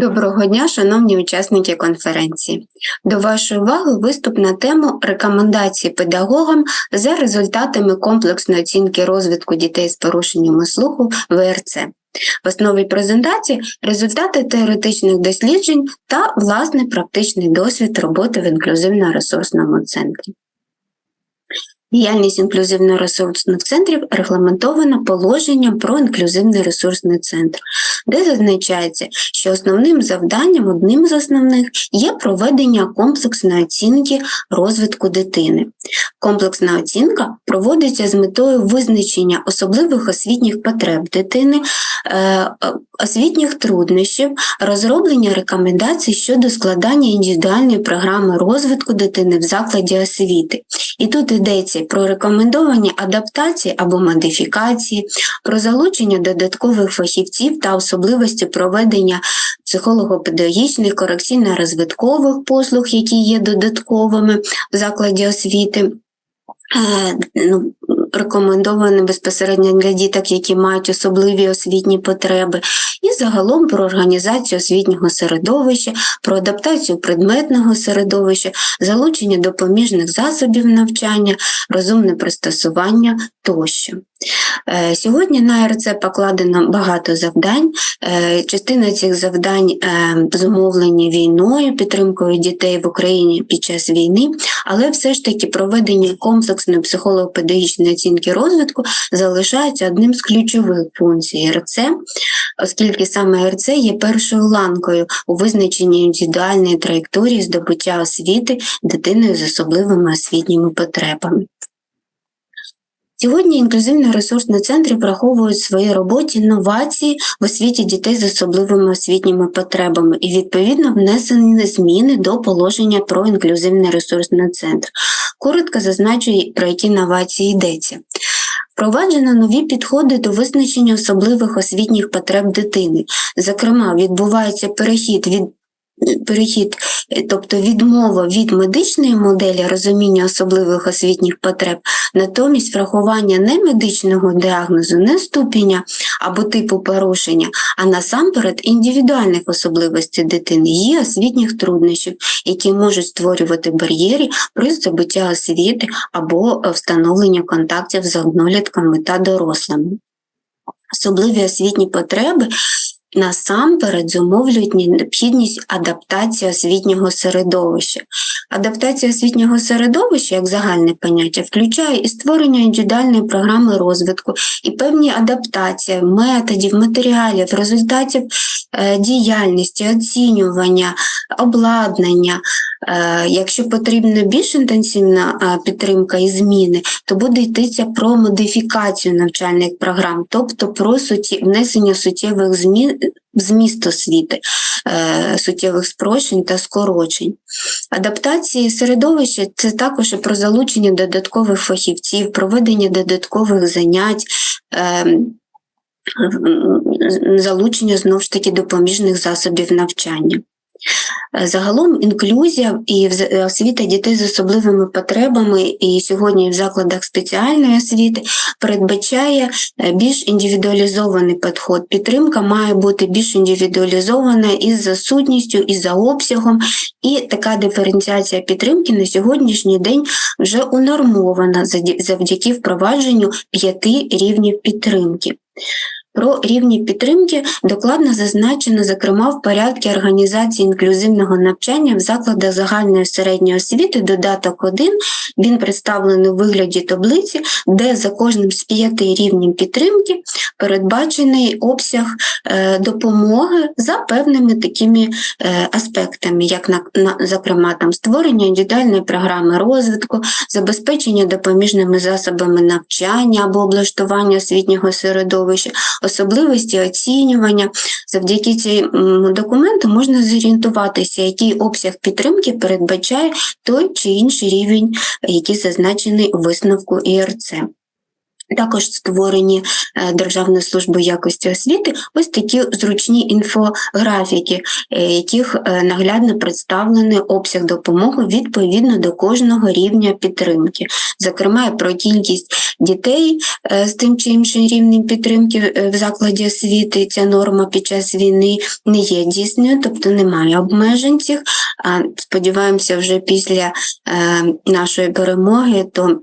Доброго дня, шановні учасники конференції. До вашої уваги виступ на тему рекомендації педагогам за результатами комплексної оцінки розвитку дітей з порушеннями слуху ВРЦ. В основі презентації результати теоретичних досліджень та власний практичний досвід роботи в інклюзивно-ресурсному центрі. Діяльність інклюзивно-ресурсних центрів регламентована положенням про інклюзивний ресурсний центр, де зазначається, що основним завданням, одним з основних, є проведення комплексної оцінки розвитку дитини. Комплексна оцінка проводиться з метою визначення особливих освітніх потреб дитини, освітніх труднощів, розроблення рекомендацій щодо складання індивідуальної програми розвитку дитини в закладі освіти. І тут йдеться про рекомендовані адаптації або модифікації, про залучення додаткових фахівців та особливості проведення психолого-педагогічних корекційно-розвиткових послуг, які є додатковими в закладі освіти. Рекомендовані безпосередньо для діток, які мають особливі освітні потреби, і загалом про організацію освітнього середовища, про адаптацію предметного середовища, залучення допоміжних засобів навчання, розумне пристосування тощо. Е, Сьогодні на РЦ покладено багато завдань. Е, Частина цих завдань е, зумовлені війною, підтримкою дітей в Україні під час війни, але все ж таки проведення комплексної психолого-педагогічної оцінки розвитку залишається одним з ключових функцій РЦ, оскільки саме РЦ є першою ланкою у визначенні індивідуальної траєкторії здобуття освіти дитиною з особливими освітніми потребами. Сьогодні інклюзивно-ресурсні центри враховують в своїй роботі новації в освіті дітей з особливими освітніми потребами і відповідно внесені зміни до положення про інклюзивний ресурсний центр. Коротко зазначу, про які новації йдеться. Впроваджено нові підходи до визначення особливих освітніх потреб дитини. Зокрема, відбувається перехід від перехід, тобто відмова від медичної моделі розуміння особливих освітніх потреб, натомість врахування не медичного діагнозу, не ступеня або типу порушення, а насамперед індивідуальних особливостей дитини, її освітніх труднощів, які можуть створювати бар'єри при здобуття освіти або встановлення контактів з однолітками та дорослими. Особливі освітні потреби насамперед зумовлюють необхідність адаптації освітнього середовища. Адаптація освітнього середовища, як загальне поняття, включає і створення індивідуальної програми розвитку, і певні адаптації методів, матеріалів, результатів діяльності, оцінювання, обладнання. Е, якщо потрібна більш інтенсивна е, підтримка і зміни, то буде йтися про модифікацію навчальних програм, тобто про суті... внесення суттєвих змін в зміст освіти, е, суттєвих спрощень та скорочень. Адаптації середовища це також і про залучення додаткових фахівців, проведення додаткових занять. Залучення знову ж таки допоміжних засобів навчання. Е, загалом інклюзія і освіта дітей з особливими потребами, і сьогодні в закладах спеціальної освіти передбачає е, більш індивідуалізований підход. Підтримка має бути більш індивідуалізована із за сутністю, і за обсягом, і така диференціація підтримки на сьогоднішній день вже унормована завдяки впровадженню п'яти рівнів підтримки. Про рівні підтримки докладно зазначено, зокрема, в порядку організації інклюзивного навчання в закладах загальної середньої освіти додаток 1, він представлений у вигляді таблиці, де за кожним з п'яти рівнів підтримки передбачений обсяг е, допомоги за певними такими е, аспектами, як зокрема там створення індивідуальної програми розвитку, забезпечення допоміжними засобами навчання або облаштування освітнього середовища особливості оцінювання. Завдяки цьому документу можна зорієнтуватися, який обсяг підтримки передбачає той чи інший рівень, який зазначений у висновку ІРЦ. Також створені е, Державною службою якості освіти ось такі зручні інфографіки, е, яких е, наглядно представлений обсяг допомоги відповідно до кожного рівня підтримки, зокрема про кількість дітей з тим чи іншим рівнем підтримки в закладі освіти. Ця норма під час війни не є дійсною, тобто немає обмежень цих. Сподіваємося, вже після нашої перемоги то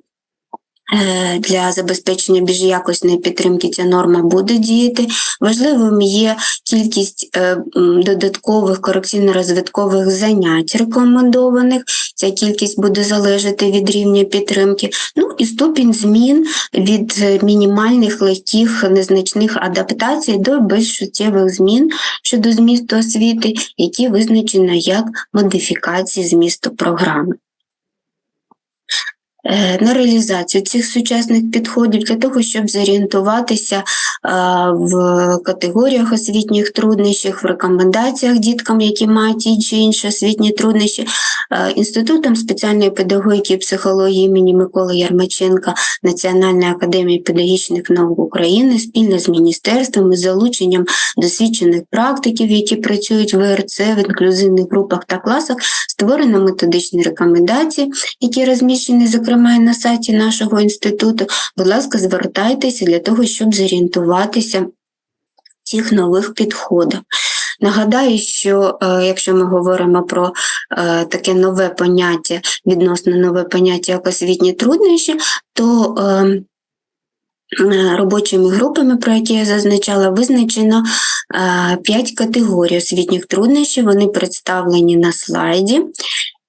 для забезпечення більш якісної підтримки ця норма буде діяти. Важливим є кількість е, додаткових корекційно-розвиткових занять рекомендованих. Ця кількість буде залежати від рівня підтримки. Ну і ступінь змін від мінімальних, легких, незначних адаптацій до більш суттєвих змін щодо змісту освіти, які визначено як модифікації змісту програми. Е, на реалізацію цих сучасних підходів для того, щоб зорієнтуватися в категоріях освітніх труднощів, в рекомендаціях діткам, які мають ті чи інші освітні труднощі, Інститутом спеціальної педагогіки і психології імені Миколи Ярмаченка Національної академії педагогічних наук України спільно з міністерством і залученням досвідчених практиків, які працюють в ВРЦ в інклюзивних групах та класах, створено методичні рекомендації, які розміщені зокрема зокрема і на сайті нашого інституту. Будь ласка, звертайтеся для того, щоб зорієнтуватися в цих нових підходах. Нагадаю, що е, якщо ми говоримо про е, таке нове поняття, відносно нове поняття як освітні труднощі, то е, Робочими групами, про які я зазначала, визначено п'ять категорій освітніх труднощів. Вони представлені на слайді.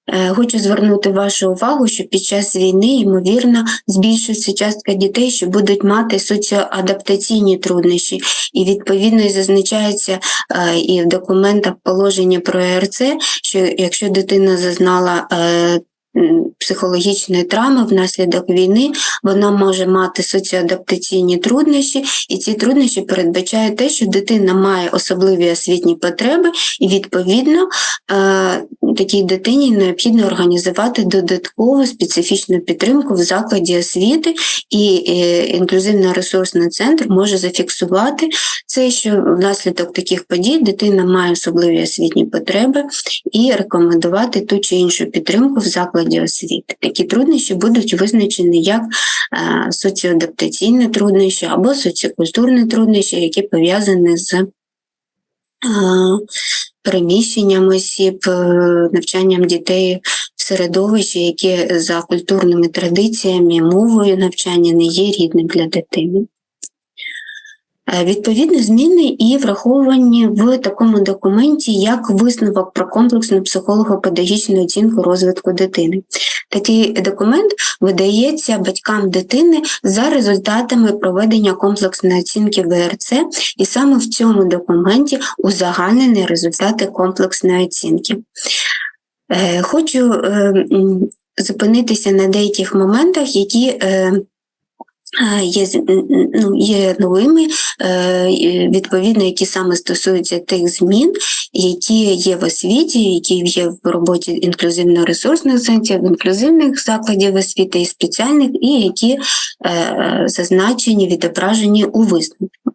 Е, хочу звернути вашу увагу, що під час війни, ймовірно, збільшується частка дітей, що будуть мати соціоадаптаційні труднощі, і відповідно зазначається е, і в документах положення про ЕРЦ, що якщо дитина зазнала е, психологічної травми внаслідок війни, вона може мати соціоадаптаційні труднощі, і ці труднощі передбачають те, що дитина має особливі освітні потреби, і відповідно такій дитині необхідно організувати додаткову специфічну підтримку в закладі освіти, і е, інклюзивно-ресурсний центр може зафіксувати це, що внаслідок таких подій дитина має особливі освітні потреби і рекомендувати ту чи іншу підтримку в закладі освіти. Такі труднощі будуть визначені як е, соціоадаптаційні труднощі або соціокультурні труднощі, які пов'язані з е, переміщенням осіб, е, навчанням дітей в середовищі, яке за культурними традиціями, мовою навчання не є рідним для дитини. Е, відповідні зміни і враховані в такому документі, як висновок про комплексну психолого-педагогічну оцінку розвитку дитини. Такий документ видається батькам дитини за результатами проведення комплексної оцінки ВРЦ, і саме в цьому документі узагальнені результати комплексної оцінки. Е, хочу е, зупинитися на деяких моментах, які Є ну, є новими, е, відповідно, які саме стосуються тих змін, які є в освіті, які є в роботі інклюзивно-ресурсних центрів, інклюзивних закладів освіти і спеціальних, і які е, зазначені, відображені у висновку.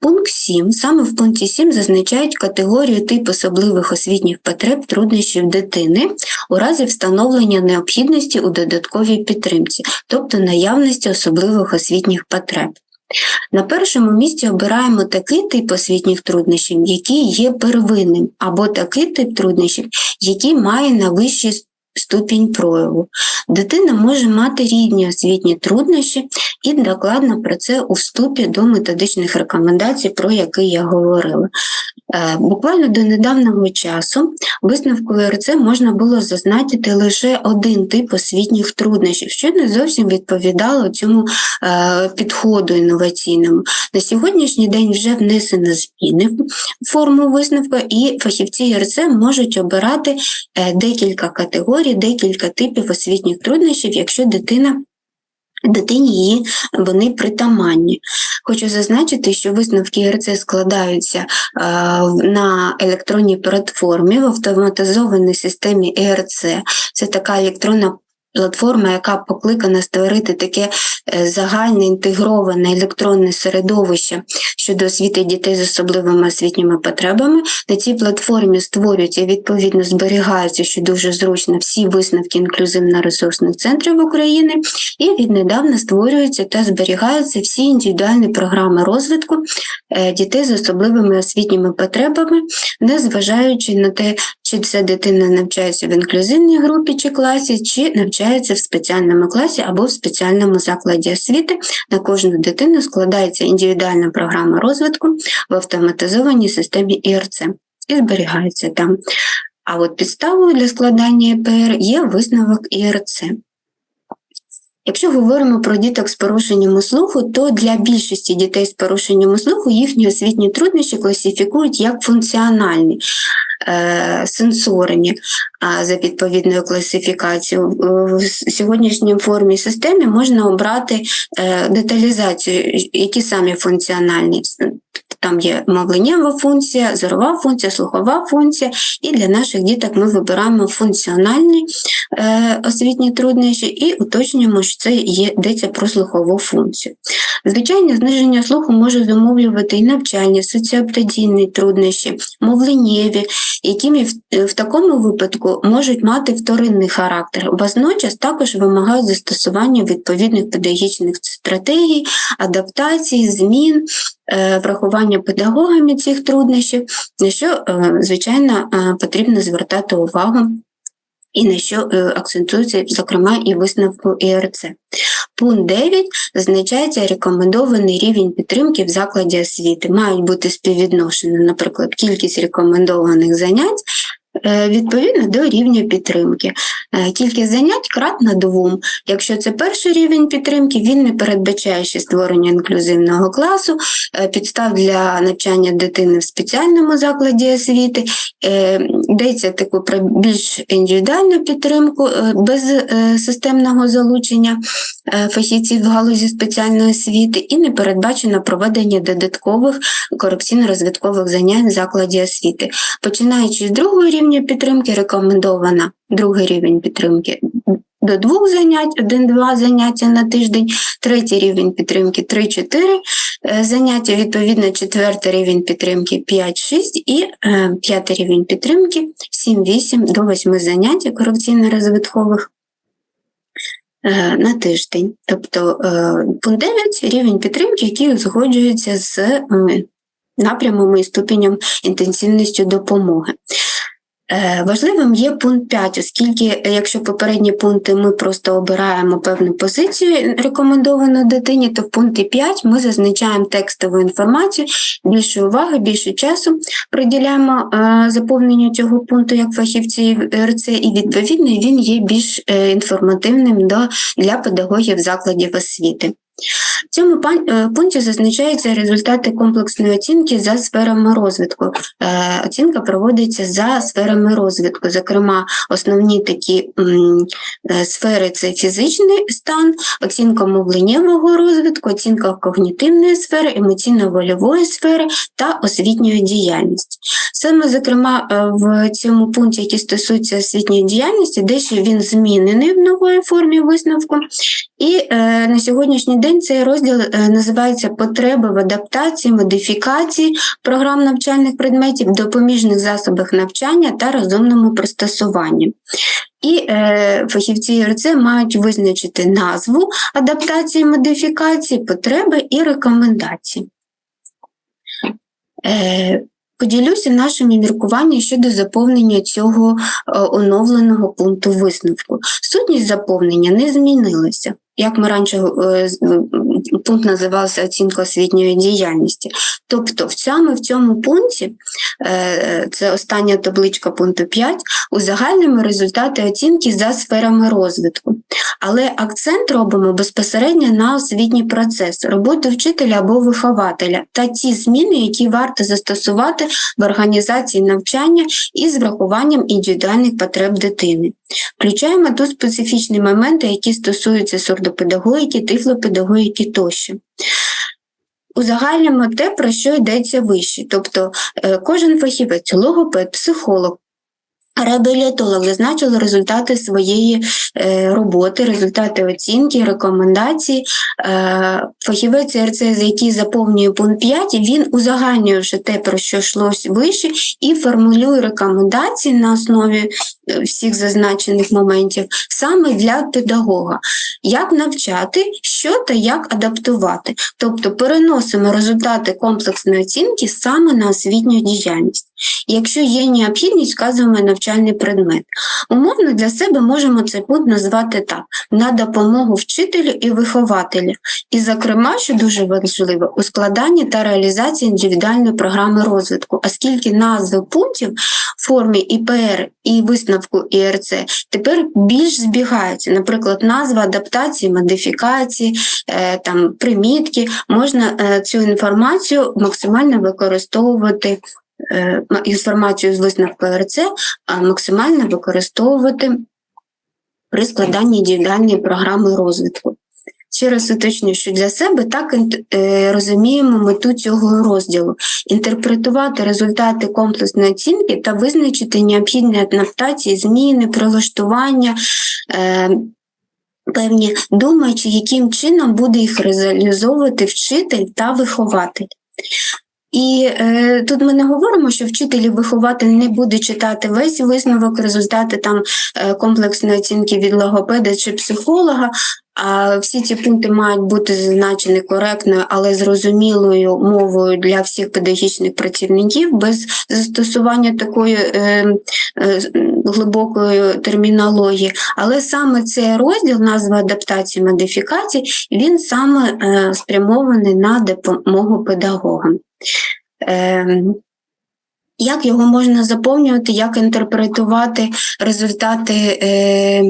Пункт 7. Саме в пункті 7 зазначають категорію тип особливих освітніх потреб труднощів дитини у разі встановлення необхідності у додатковій підтримці, тобто наявності особливих освітніх потреб. На першому місці обираємо такий тип освітніх труднощів, який є первинним, або такий тип труднощів, який має найвищий ступінь прояву. Дитина може мати рідні освітні труднощі і докладно про це у вступі до методичних рекомендацій, про які я говорила. Е, буквально до недавнього часу висновку РЦ можна було зазначити лише один тип освітніх труднощів, що не зовсім відповідало цьому е, підходу інноваційному. На сьогоднішній день вже внесено зміни в форму висновку, і фахівці РЦ можуть обирати е, декілька категорій, декілька типів освітніх труднощів, якщо дитина Дитині її вони притаманні. Хочу зазначити, що висновки ГРЦ складаються е, на електронній платформі в автоматизованій системі ЕРЦ. Це така електронна платформа, яка покликана створити таке е, загальне інтегроване електронне середовище щодо освіти дітей з особливими освітніми потребами. На цій платформі створюються відповідно зберігаються, що дуже зручно, всі висновки інклюзивно-ресурсних центрів України, і віднедавна створюються та зберігаються всі індивідуальні програми розвитку е, дітей з особливими освітніми потребами, незважаючи на те, чи ця дитина навчається в інклюзивній групі чи класі, чи навчається в спеціальному класі або в спеціальному закладі освіти. На кожну дитину складається індивідуальна програма розвитку в автоматизованій системі ІРЦ і зберігається там. А от підставою для складання ЕПР є висновок ІРЦ. Якщо говоримо про діток з порушенням слуху, то для більшості дітей з порушенням слуху їхні освітні труднощі класифікують як функціональні, сенсорні за відповідною класифікацією. В сьогоднішній формі системи можна обрати е, деталізацію, які самі функціональні. Там є мовленнєва функція, зорова функція, слухова функція, і для наших діток ми вибираємо функціональні е, освітні труднощі і уточнюємо, що це є, йдеться про слухову функцію. Звичайне зниження слуху може зумовлювати і навчання, соціоптаційні труднощі, мовленнєві, які в, в такому випадку можуть мати вторинний характер. Водночас також вимагають застосування відповідних педагогічних стратегій, адаптації, змін. Е, врахування педагогами цих труднощів, на що, е, звичайно, е, потрібно звертати увагу і на що акцентується, зокрема, і висновку ІРЦ. Пункт 9 зазначається рекомендований рівень підтримки в закладі освіти. Мають бути співвідношені, наприклад, кількість рекомендованих занять Е, відповідно до рівня підтримки. Е, кількість занять кратна двом. Якщо це перший рівень підтримки, він не передбачає ще створення інклюзивного класу, е, підстав для навчання дитини в спеціальному закладі освіти, йдеться таку про більш індивідуальну підтримку без системного залучення фахівців в галузі спеціальної освіти і не передбачено проведення додаткових корекційно-розвиткових занять в закладі освіти. Починаючи з другого рівня, підтримки рекомендована другий рівень підтримки до двох занять, один-два заняття на тиждень, третій рівень підтримки 3-4 е, заняття, відповідно, четвертий рівень підтримки 5-6 і е, п'ятий рівень підтримки 7-8 до 8 занять корекційно-розвиткових е, на тиждень. Тобто пункт 9 рівень підтримки, який узгоджується з напрямами і ступенем інтенсивністю допомоги. Е, важливим є пункт 5, оскільки, е, якщо попередні пункти ми просто обираємо певну позицію рекомендовану дитині, то в пункті 5 ми зазначаємо текстову інформацію, більше уваги, більше часу приділяємо е, заповненню цього пункту як фахівці РЦ, і відповідно він є більш інформативним для педагогів закладів освіти. В цьому е, пункті зазначаються результати комплексної оцінки за сферами розвитку. Е, оцінка проводиться за сферами розвитку. Зокрема, основні такі е, сфери це фізичний стан, оцінка мовленнєвого розвитку, оцінка когнітивної сфери, емоційно-вольової сфери та освітньої діяльності. Саме, зокрема, в цьому пункті, який стосується освітньої діяльності, дещо він змінений в нової формі висновку. І на сьогоднішній день цей розділ е, називається Потреби в адаптації, модифікації програм навчальних предметів, допоміжних засобах навчання та розумному пристосуванні. І е, фахівці РЦ мають визначити назву адаптації, модифікації, потреби і рекомендації. Е, Поділюся нашими міркуваннями щодо заповнення цього е, оновленого пункту висновку. Сутність заповнення не змінилася як ми раніше пункт називався оцінка освітньої діяльності. Тобто, саме в цьому пункті, е, це остання табличка пункту 5, узагальнимо результати оцінки за сферами розвитку. Але акцент робимо безпосередньо на освітній процес, роботу вчителя або вихователя та ті зміни, які варто застосувати в організації навчання із врахуванням індивідуальних потреб дитини. Включаємо тут специфічні моменти, які стосуються сордопедагогіки, тифлопедагогіки тощо. Узагальнимо те, про що йдеться вище. Тобто е, кожен фахівець, логопед, психолог, Реабілітолог зазначив результати своєї е, роботи, результати оцінки, рекомендації. Е, фахівець РЦ, який заповнює пункт 5, він узагальнює вже те, про що йшлося вище, і формулює рекомендації на основі е, всіх зазначених моментів саме для педагога, як навчати, що та як адаптувати. Тобто переносимо результати комплексної оцінки саме на освітню діяльність. Якщо є необхідність, вказуємо навчальний предмет. Умовно для себе можемо цей пункт назвати так: на допомогу вчителю і вихователю. І, зокрема, що дуже важливо, у складанні та реалізації індивідуальної програми розвитку, оскільки назви пунктів в формі ІПР і висновку ІРЦ тепер більш збігаються. Наприклад, назва адаптації, модифікації, е, там примітки, можна е, цю інформацію максимально використовувати інформацію з висновку РЦ максимально використовувати при складанні індивідуальної програми розвитку. Ще раз уточню, що для себе так е, розуміємо мету цього розділу: інтерпретувати результати комплексної оцінки та визначити необхідні адаптації, зміни, прилаштування, е, певні думаючи, яким чином буде їх реалізовувати вчитель та вихователь. І е, тут ми не говоримо, що вчитель і вихователь не буде читати весь висновок, результати там е, комплексної оцінки від логопеда чи психолога. А всі ці пункти мають бути зазначені коректною, але зрозумілою мовою для всіх педагогічних працівників без застосування такої е, е, глибокої термінології. Але саме цей розділ, назва адаптації модифікації, він саме е, спрямований на допомогу педагогам. Ем, як його можна заповнювати, як інтерпретувати результати е,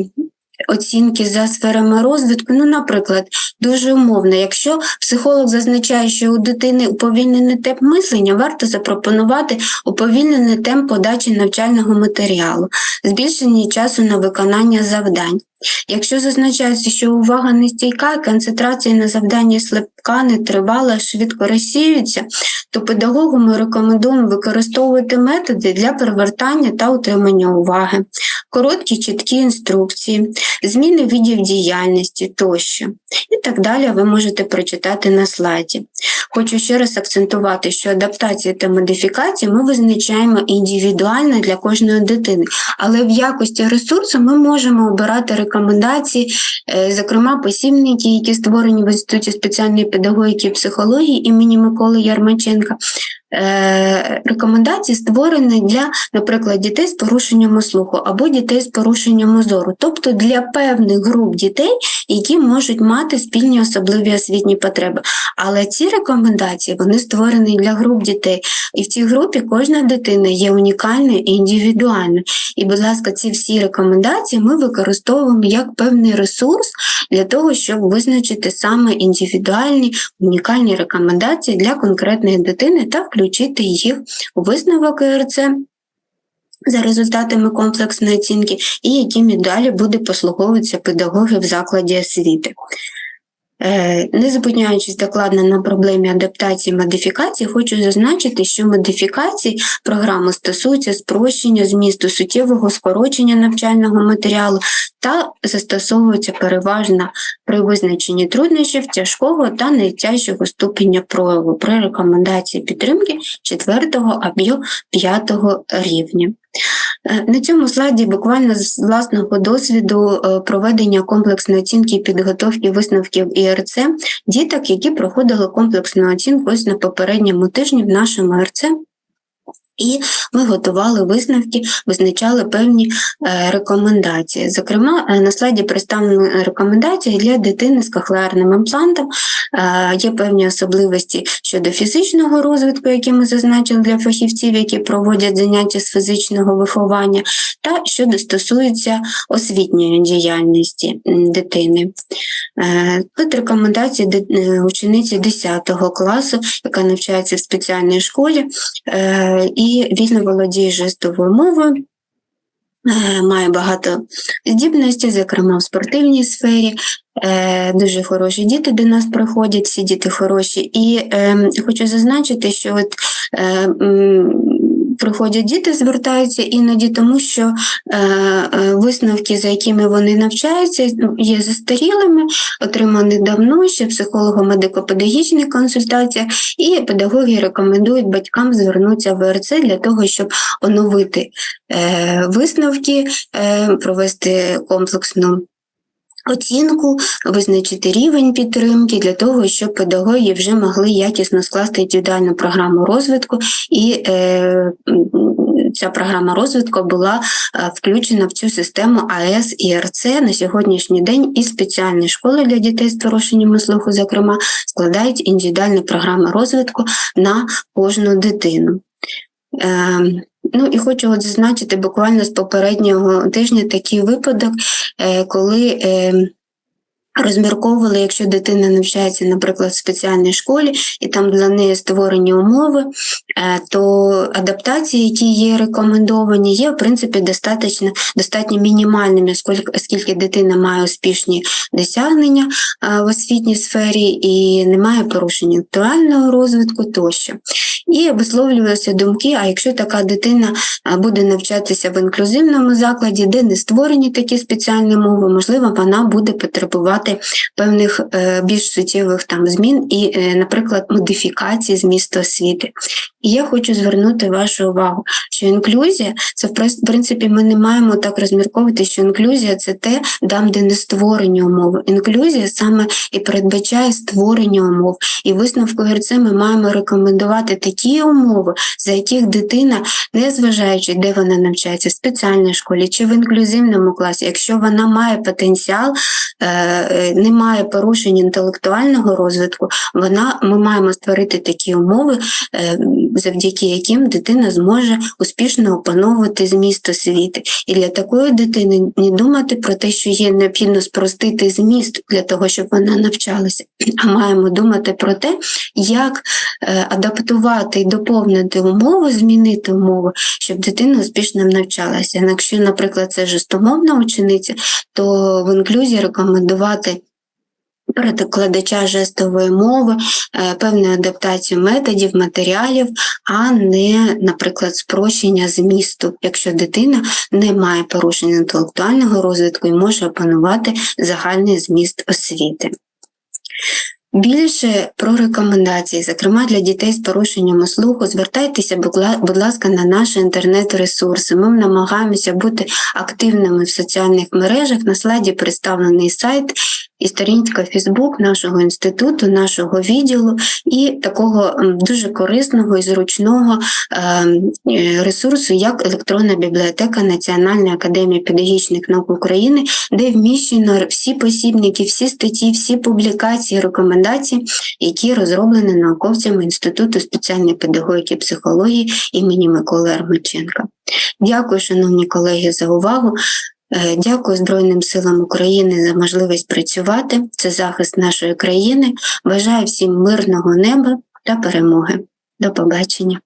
оцінки за сферами розвитку? Ну, наприклад, дуже умовно, якщо психолог зазначає, що у дитини уповільнений темп мислення, варто запропонувати уповільнений темп подачі навчального матеріалу, збільшення часу на виконання завдань. Якщо зазначається, що увага не стійка, концентрація на завданні слабка, нетривала, швидко розсіюється, то педагогу ми рекомендуємо використовувати методи для привертання та утримання уваги, короткі чіткі інструкції, зміни видів діяльності тощо. І так далі ви можете прочитати на слайді. Хочу ще раз акцентувати, що адаптації та модифікації ми визначаємо індивідуально для кожної дитини, але в якості ресурсу ми можемо обирати рекомендації, е, зокрема посібники, які створені в Інституті спеціальної педагогіки і психології імені Миколи Ярмаченка, Е, рекомендації створені для, наприклад, дітей з порушенням слуху або дітей з порушенням зору, тобто для певних груп дітей, які можуть мати спільні особливі освітні потреби. Але ці рекомендації вони створені для груп дітей, і в цій групі кожна дитина є унікальною і індивідуальною. І, будь ласка, ці всі рекомендації ми використовуємо як певний ресурс для того, щоб визначити саме індивідуальні унікальні рекомендації для конкретної дитини та включити їх у висновок ЕРЦ за результатами комплексної оцінки, і якими далі буде послуговуватися педагоги в закладі освіти. Е, не зупиняючись докладно на проблемі адаптації модифікації, хочу зазначити, що модифікації програми стосуються спрощення змісту суттєвого скорочення навчального матеріалу та застосовуються переважно при визначенні труднощів тяжкого та найтяжчого ступеня прояву при рекомендації підтримки 4 або 5 рівня. Е, на цьому слайді буквально з власного досвіду е, проведення комплексної оцінки підготовки висновків ІРЦ діток, які проходили комплексну оцінку ось на попередньому тижні в нашому ІРЦ. І ми готували висновки, визначали певні е, рекомендації. Зокрема, е, на слайді представлені рекомендації для дитини з кохлеарним імплантом. Е, є певні особливості щодо фізичного розвитку, які ми зазначили для фахівців, які проводять заняття з фізичного виховання, та що стосується освітньої діяльності дитини. Тут рекомендації учениці 10 класу, яка навчається в спеціальній школі. і і вільно володіє жестовою мовою. Е, має багато здібностей, зокрема в спортивній сфері. Е, дуже хороші діти до нас приходять, всі діти хороші. І е, хочу зазначити, що от е, приходять діти, звертаються іноді, тому що е, е, висновки, за якими вони навчаються, ну, є застарілими, отримані давно ще психолого-медико-педагогічних консультаціях, і педагоги рекомендують батькам звернутися в ВРЦ для того, щоб оновити е, висновки, провести комплексну оцінку, визначити рівень підтримки для того, щоб педагоги вже могли якісно скласти індивідуальну програму розвитку, і е, ця програма розвитку була е, включена в цю систему АЕС і РЦ на сьогоднішній день. І спеціальні школи для дітей з порушеннями слуху, зокрема, складають індивідуальні програми розвитку на кожну дитину. Е, Ну і хочу от зазначити буквально з попереднього тижня такий випадок, е, коли е, розмірковували, якщо дитина навчається, наприклад, в спеціальній школі, і там для неї створені умови, е, то адаптації, які є рекомендовані, є в принципі достатньо, достатньо мінімальними, оскільки, дитина має успішні досягнення е, в освітній сфері і немає порушень інтелектуального розвитку тощо. І висловлювалися думки: а якщо така дитина буде навчатися в інклюзивному закладі, де не створені такі спеціальні мови, можливо, вона буде потребувати певних е, більш суттєвих там змін і, е, наприклад, модифікації змісту освіти. І я хочу звернути вашу увагу, що інклюзія це в принципі ми не маємо так розмірковувати, що інклюзія це те, там, де не створені умови. Інклюзія саме і передбачає створення умов. І висновку ГРЦ ми маємо рекомендувати такі умови, за яких дитина, не зважаючи, де вона навчається, в спеціальній школі чи в інклюзивному класі, якщо вона має потенціал, е, е, не має порушень інтелектуального розвитку, вона ми маємо створити такі умови, е, завдяки яким дитина зможе успішно опановувати зміст освіти. І для такої дитини не думати про те, що є необхідно спростити зміст для того, щоб вона навчалася, а маємо думати про те, як е, адаптувати і доповнити умови, змінити умови, щоб дитина успішно навчалася. Якщо, наприклад, це жестомовна учениця, то в інклюзії рекомендувати перекладача жестової мови, е, певну адаптацію методів, матеріалів, а не, наприклад, спрощення змісту, якщо дитина не має порушень інтелектуального розвитку і може опанувати загальний зміст освіти. Більше про рекомендації, зокрема для дітей з порушеннями слуху, звертайтеся, будь ласка, на наші інтернет-ресурси. Ми намагаємося бути активними в соціальних мережах. На слайді представлений сайт і сторінка Фейсбук нашого інституту, нашого відділу і такого дуже корисного і зручного ем, е, ресурсу, як електронна бібліотека Національної академії педагогічних наук України, де вміщено всі посібники, всі статті, всі публікації, рекомендації, які розроблені науковцями Інституту спеціальної педагогіки і психології імені Миколи Армаченка. Дякую, шановні колеги, за увагу. Е, Дякую Збройним силам України за можливість працювати. Це захист нашої країни. Бажаю всім мирного неба та перемоги. До побачення.